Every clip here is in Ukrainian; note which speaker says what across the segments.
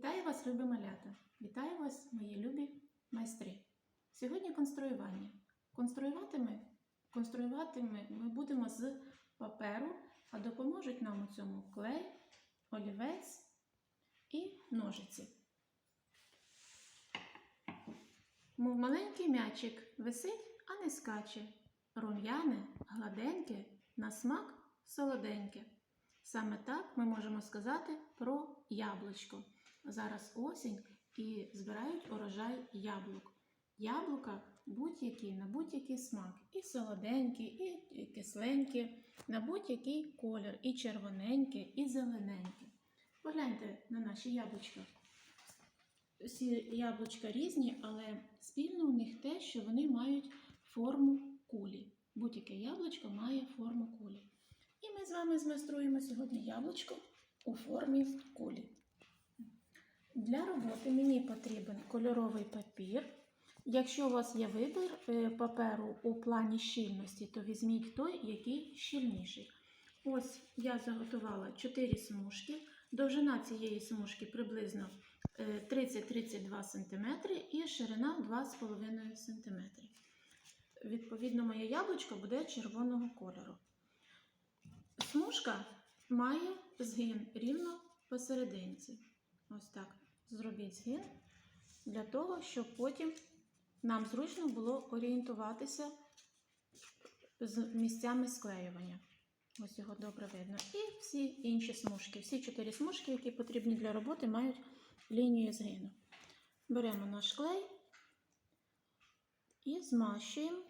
Speaker 1: Вітаю вас, любі малята! Вітаю вас, мої любі майстри! Сьогодні конструювання. Конструювати ми, конструювати ми, ми будемо з паперу, а допоможуть нам у цьому клей, олівець і ножиці. Мов маленький м'ячик висить, а не скаче. Рум'яне, гладеньке, на смак солоденьке. Саме так ми можемо сказати про яблучко. Зараз осінь і збирають урожай яблук. Яблука будь-які на будь-який смак. І солоденькі, і кисленькі, на будь-який колір, і червоненькі, і зелененькі. Погляньте на наші яблучка. Всі яблучка різні, але спільно у них те, що вони мають форму кулі. Будь-яке яблучко має форму кулі. І ми з вами змайструємо сьогодні яблучко у формі кулі. Для роботи мені потрібен кольоровий папір. Якщо у вас є вибір е, паперу у плані щільності, то візьміть той, який щільніший. Ось я заготувала 4 смужки. Довжина цієї смужки приблизно е, 30-32 см і ширина 2,5 см. Відповідно, моє яблучко буде червоного кольору. Смужка має згин рівно посерединці. Ось так. Зробіть згин для того, щоб потім нам зручно було орієнтуватися з місцями склеювання. Ось його добре видно. І всі інші смужки, всі чотири смужки, які потрібні для роботи, мають лінію згину. Беремо наш клей і змащуємо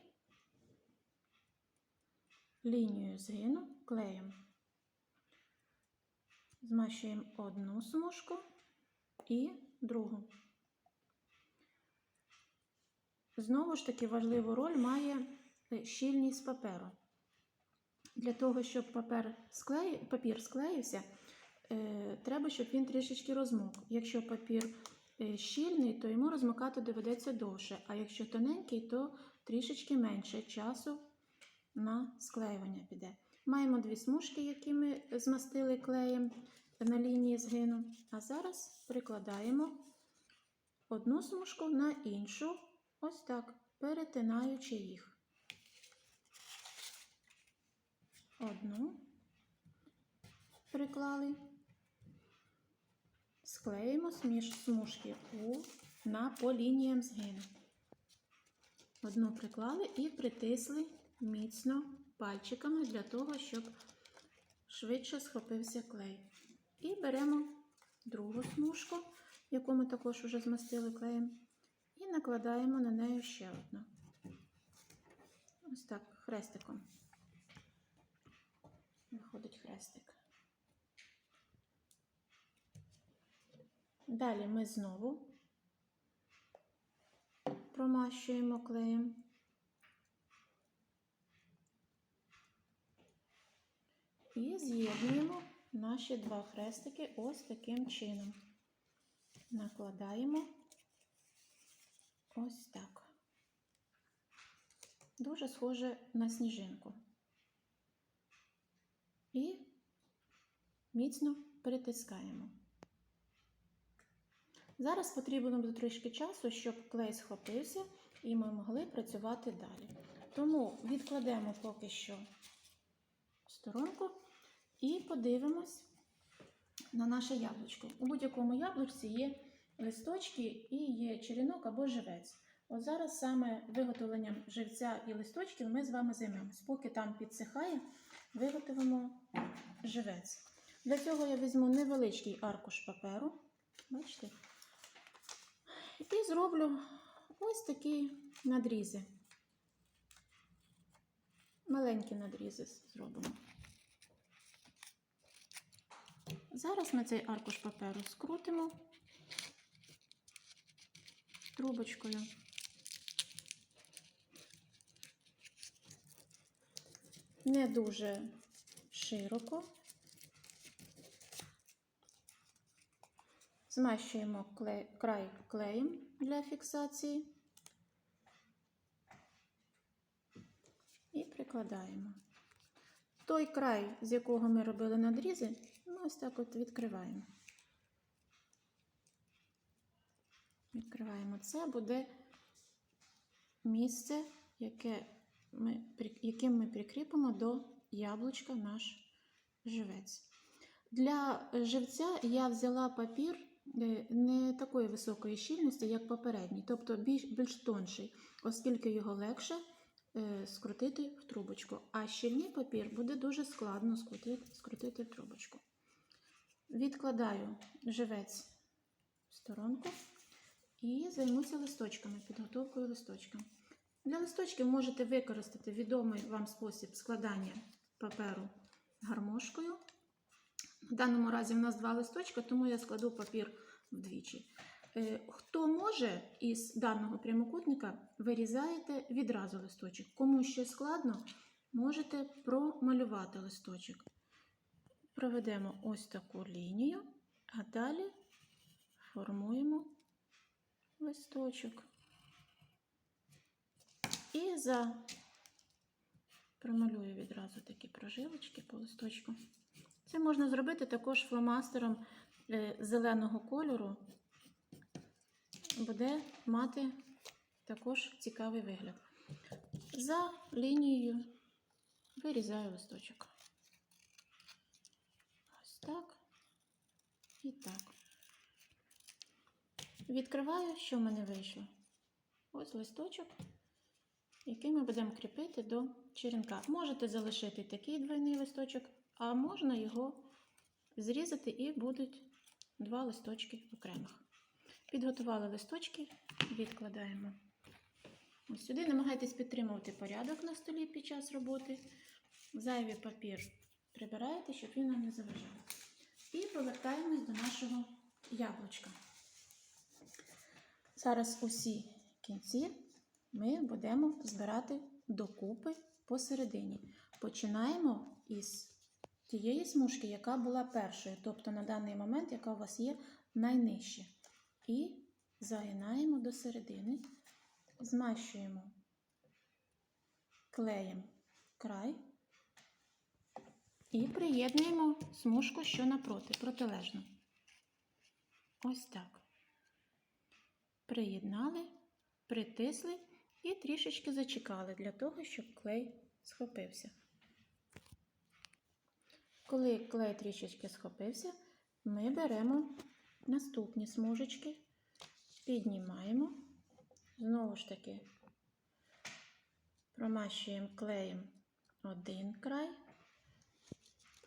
Speaker 1: лінію згину клеєм. Змащуємо одну смужку і другу. Знову ж таки важливу роль має щільність паперу. Для того, щоб папер склеї... папір склеївся, е, треба, щоб він трішечки розмок. Якщо папір е, щільний, то йому розмокати доведеться довше, а якщо тоненький, то трішечки менше часу на склеювання піде. Маємо дві смужки, які ми змастили клеєм на лінії згину. А зараз прикладаємо одну смужку на іншу, ось так, перетинаючи їх. Одну приклали, склеїмо смужки у, на по лініям згину. Одну приклали і притисли міцно пальчиками для того, щоб швидше схопився клей. І беремо другу смужку, яку ми також вже змастили клеєм, і накладаємо на неї ще одну. Ось так, хрестиком. Виходить хрестик. Далі ми знову промащуємо клеєм. І з'єднуємо наші два хрестики ось таким чином. Накладаємо ось так. Дуже схоже на сніжинку. І міцно притискаємо. Зараз потрібно буде трішки часу, щоб клей схопився і ми могли працювати далі. Тому відкладемо поки що сторонку і подивимось на наше яблучко. У будь-якому яблучці є листочки і є черенок або живець. От зараз саме виготовленням живця і листочків ми з вами займемось. Поки там підсихає, виготовимо живець. Для цього я візьму невеличкий аркуш паперу. Бачите? І зроблю ось такі надрізи. Маленькі надрізи зробимо. Зараз ми цей аркуш паперу скрутимо трубочкою. Не дуже широко. Змащуємо клей, край клеєм для фіксації і прикладаємо. Той край, з якого ми робили надрізи, ми ось так от відкриваємо. відкриваємо. Це буде місце, яке ми, яким ми прикріпимо до яблучка наш живець. Для живця я взяла папір е, не такої високої щільності, як попередній, тобто більш, більш тонший, оскільки його легше е, скрутити в трубочку. А щільний папір буде дуже складно скрутити, скрутити в трубочку. Відкладаю живець в сторонку і займуся листочками, підготовкою листочка. Для листочків можете використати відомий вам спосіб складання паперу гармошкою. В даному разі в нас два листочка, тому я складу папір вдвічі. Е, Хто може із даного прямокутника, вирізаєте відразу листочок. Кому ще складно, можете промалювати листочок. Проведемо ось таку лінію, а далі формуємо листочок. І за промалюю відразу такі прожилочки по листочку. Це можна зробити також фломастером е, зеленого кольору. Буде мати також цікавий вигляд. За лінією вирізаю листочок. Так і так. Відкриваю, що в мене вийшло. Ось листочок, який ми будемо кріпити до черенка. Можете залишити такий двойний листочок, а можна його зрізати і будуть два листочки окремих. Підготували листочки, відкладаємо ось сюди. Намагайтесь підтримувати порядок на столі під час роботи. Зайвий папір прибираєте, щоб він нам не заважав. І повертаємось до нашого яблучка. Зараз усі кінці ми будемо збирати докупи посередині. Починаємо із тієї смужки, яка була першою, тобто на даний момент, яка у вас є найнижче. І загинаємо до середини, змащуємо клеєм край і приєднуємо смужку, що напроти, протилежно. Ось так. Приєднали, притисли і трішечки зачекали для того, щоб клей схопився. Коли клей трішечки схопився, ми беремо наступні смужечки, піднімаємо, знову ж таки промащуємо клеєм один край,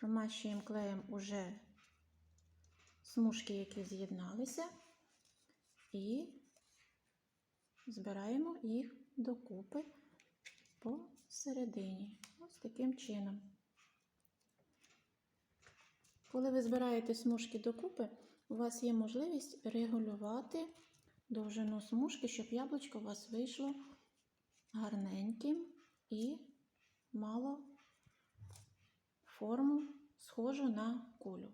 Speaker 1: промащуємо клеєм уже смужки, які з'єдналися, і збираємо їх докупи посередині. Ось таким чином. Коли ви збираєте смужки докупи, у вас є можливість регулювати довжину смужки, щоб яблучко у вас вийшло гарненьким і мало форму схожу на кулю.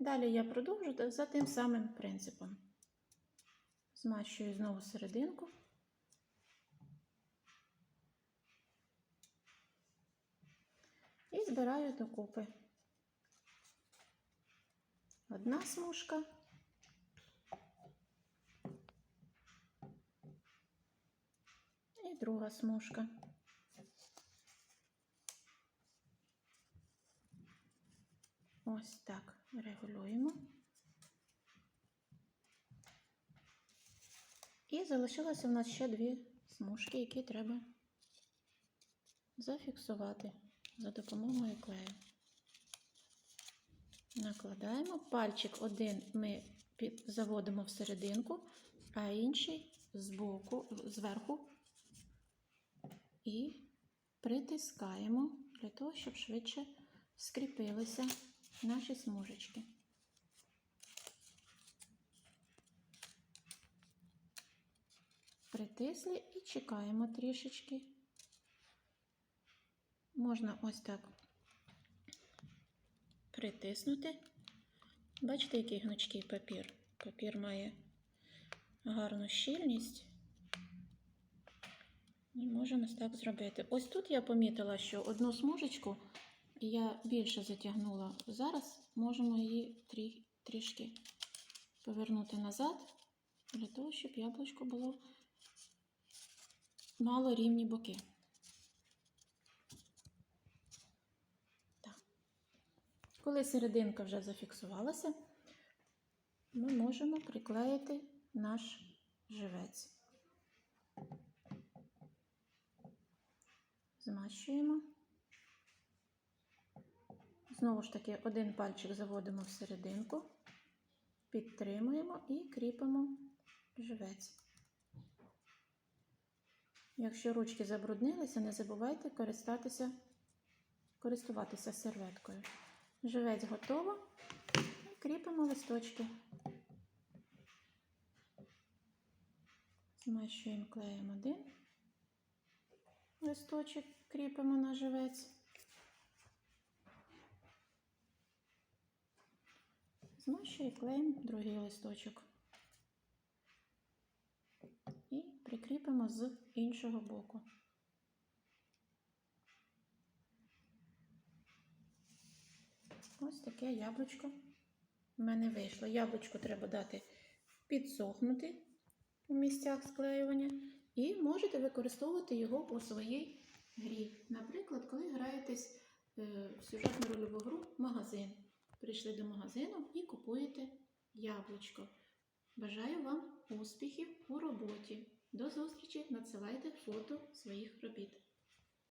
Speaker 1: Далі я продовжу за тим самим принципом. Змащую знову серединку. І збираю докупи. Одна смужка. І друга смужка. Ось так регулюємо. І залишилося в нас ще дві смужки, які треба зафіксувати за допомогою клею. Накладаємо пальчик один ми заводимо в серединку, а інший збоку, зверху і притискаємо для того, щоб швидше скріпилися наші смужечки. Притисли і чекаємо трішечки. Можна ось так притиснути. Бачите, який гнучкий папір? Папір має гарну щільність. І можемо так зробити. Ось тут я помітила, що одну смужечку я більше затягнула. Зараз можемо її трі, трішки повернути назад, для того, щоб яблучко було мало рівні боки. Так. Коли серединка вже зафіксувалася, ми можемо приклеїти наш живець. Змащуємо. Знову ж таки, один пальчик заводимо в серединку, підтримуємо і кріпимо живець. Якщо ручки забруднилися, не забувайте користатися, користуватися серветкою. Живець готово. Кріпимо листочки. Змащуємо клеєм один листочок, кріпимо на живець. Змащує клеєм другий листочок. І прикріпимо з іншого боку. Ось таке яблучко в мене вийшло. Яблучко треба дати підсохнути у місцях склеювання, і можете використовувати його у своїй грі. Наприклад, коли граєтесь е, в сюжетну рольову гру магазин. Прийшли до магазину і купуєте яблучко. Бажаю вам успіхів у роботі. До зустрічі! Надсилайте фото своїх робіт.